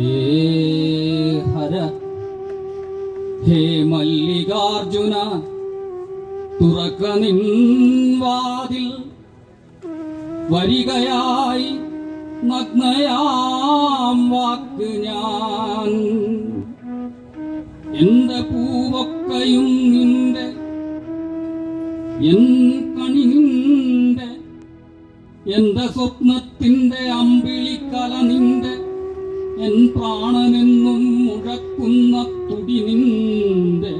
ഹേ ഹര ഹേ മല്ലികാർജുന തുറക്ക നിൻവാതിൽ വരികയായി നഗ്നയാം വാക്ക് ഞാൻ. എന്റെ പൂവൊക്കെയും നിന്റെ എൻ കണി എന്റെ സ്വപ്നത്തിന്റെ അമ്പിളിക്കല നിന്റെ എൻ പ്രാണനെന്നും മുഴക്കുന്ന തുടി നിന്റെ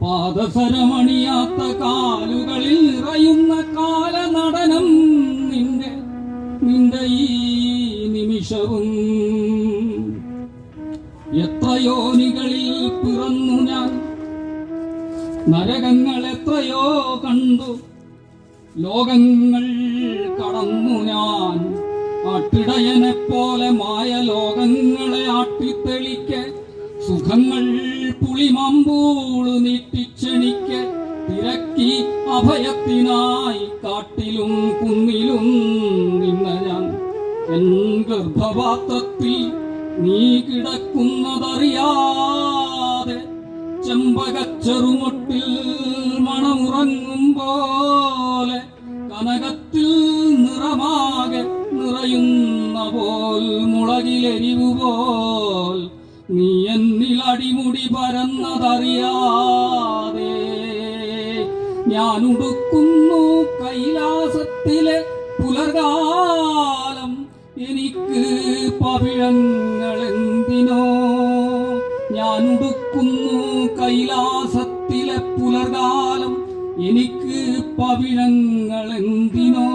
പാദസരമണിയാത്ത കാലുകളിൽ നിറയുന്ന കാലനടനം നിന്റെ നിന്റെ ഈ നിമിഷവും. എത്രയോനികളിൽ പിറന്നു ഞാൻ നരകങ്ങൾ എത്രയോ കണ്ടു ലോകങ്ങൾ കടന്നു ഞാൻ. ആട്ടിടയനെ പോലെ മായ ലോകങ്ങളെ ആട്ടിത്തെളിക്ക്. സുഖങ്ങൾ പുളിമമ്പൂളു നീട്ടിച്ചെണിക്ക് തിരക്കി അഭയത്തിനായി കാട്ടിലും കുന്നിലും നിന്ന ഞാൻ. എൻ ഗർഭപാത്രത്തിൽ നീ കിടക്കുന്നതറിയാതെ ചെമ്പകച്ചെറുമൊട്ടിൽ മണമുറങ്ങും പോലെ കനകത്തിൽ നിറമാകെ പോൽ മുളകിലെരിവു പോൽ നീ എന്നിൽ അടിമുടി പരന്നതറിയാതെ ഞാൻ ഉടുക്കുന്നു കൈലാസത്തിലെ പുലർകാലം. എനിക്ക് പവിഴങ്ങൾ എന്തിനോ? ഞാൻ ഉടുക്കുന്നു കൈലാസത്തിലെ പുലർകാലം. എനിക്ക് പവിഴങ്ങൾ എന്തിനോ?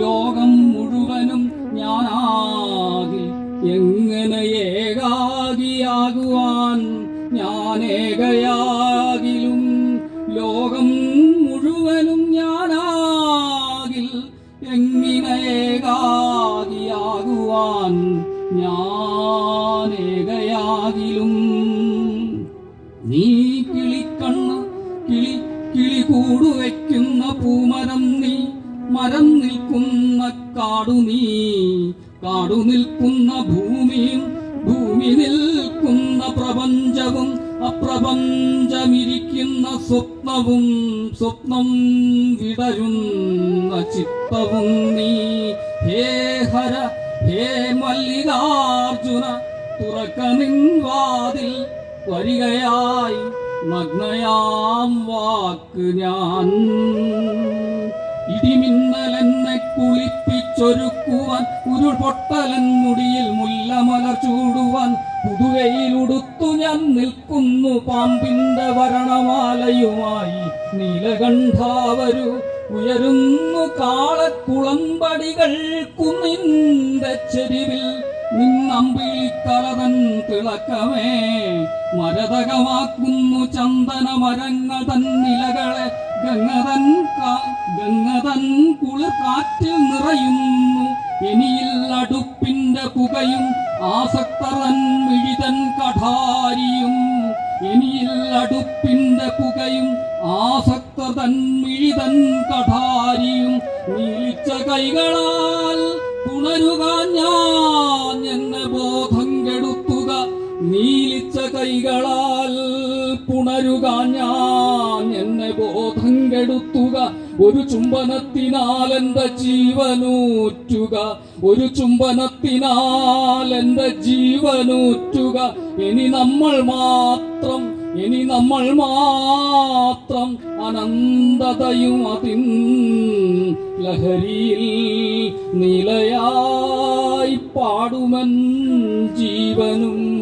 ലോകം മുഴുവനും ഞാനാകിൽ എങ്ങനെ ഏകാകിയാകുവാൻ ഞാനേകയാകിലും ലോകം മുഴുവനും ഞാനാകിൽ എങ്ങനെ ഏകാകിയാകുവാൻ ഞാനേകയാകിലും? നീ കിളിക്കണ്ണ് കിളി കിളി കൂടുവയ്ക്കുന്ന പൂമരം നീ മരം നിൽക്കുന്ന കാടു നീ കാടു നിൽക്കുന്ന ഭൂമിയും ഭൂമി നിൽക്കുന്ന പ്രപഞ്ചവും അപ്രപഞ്ചമിരിക്കുന്ന സ്വപ്നവും സ്വപ്നം വിടരുന്ന ചിത്തവും നീ. ഹേ ഹര ഹേ മല്ലികാർജുന തുറക്കനിൻവാതിൽ വരികയായി മഗ്നയാം വാക്ക് ഞാൻ. ഇടിമിന്നലെന്നെ കുളിപ്പിച്ചൊരുക്കുവാൻ ഉരുൾപൊട്ടലൻ മുടിയിൽ മുല്ലമലർ ചൂടുവാൻ പുതുവയിലുടുത്തു ഞാൻ നിൽക്കുന്നു. പാമ്പിന്റെ വരണമാലയുമായി നീലകണ്ഠാവരു ഉയരുന്നു. കാളക്കുളമ്പടികൾ കുന്നിന്റെ ചെരിവിൽ നിന്നമ്പിളിത്തലതൻ തിളക്കമേ. മരതകമാക്കുന്നു ചന്ദന മരങ്ങൾ തൻ നിലകളെ ഗംഗതൻ ഗംഗതൻ കുളിർ കാറ്റിൽ നിറയുന്നു. ഇനിയിൽ അടുപ്പിന്റെ പുകയും ആസക്തറൻ മിഴിതൻ കഠാരിയും. ഇനിയിൽ അടുപ്പിന്റെ പുകയും ആസക്തതൻ മിഴിതൻ കഠാരിയും. നീലിച്ച കൈകളാൽ പുണരുക ഞാൻ എന്നെ ബോധം കെടുത്തുക. നീലിച്ച കൈകളാൽ പുണരുക ഞാൻ ബോധം കെടുത്തുക ഒരു ചുംബനത്തിനാൽ എന്റെ ജീവനൂറ്റുക. ഒരു ചുംബനത്തിനാൽ എന്റെ ജീവനൂറ്റുക. ഇനി നമ്മൾ മാത്രം ഇനി നമ്മൾ മാത്രം അനന്തതയും അതിൻ ലഹരിയിൽ നിലയായി പാടുമൻ ജീവനും.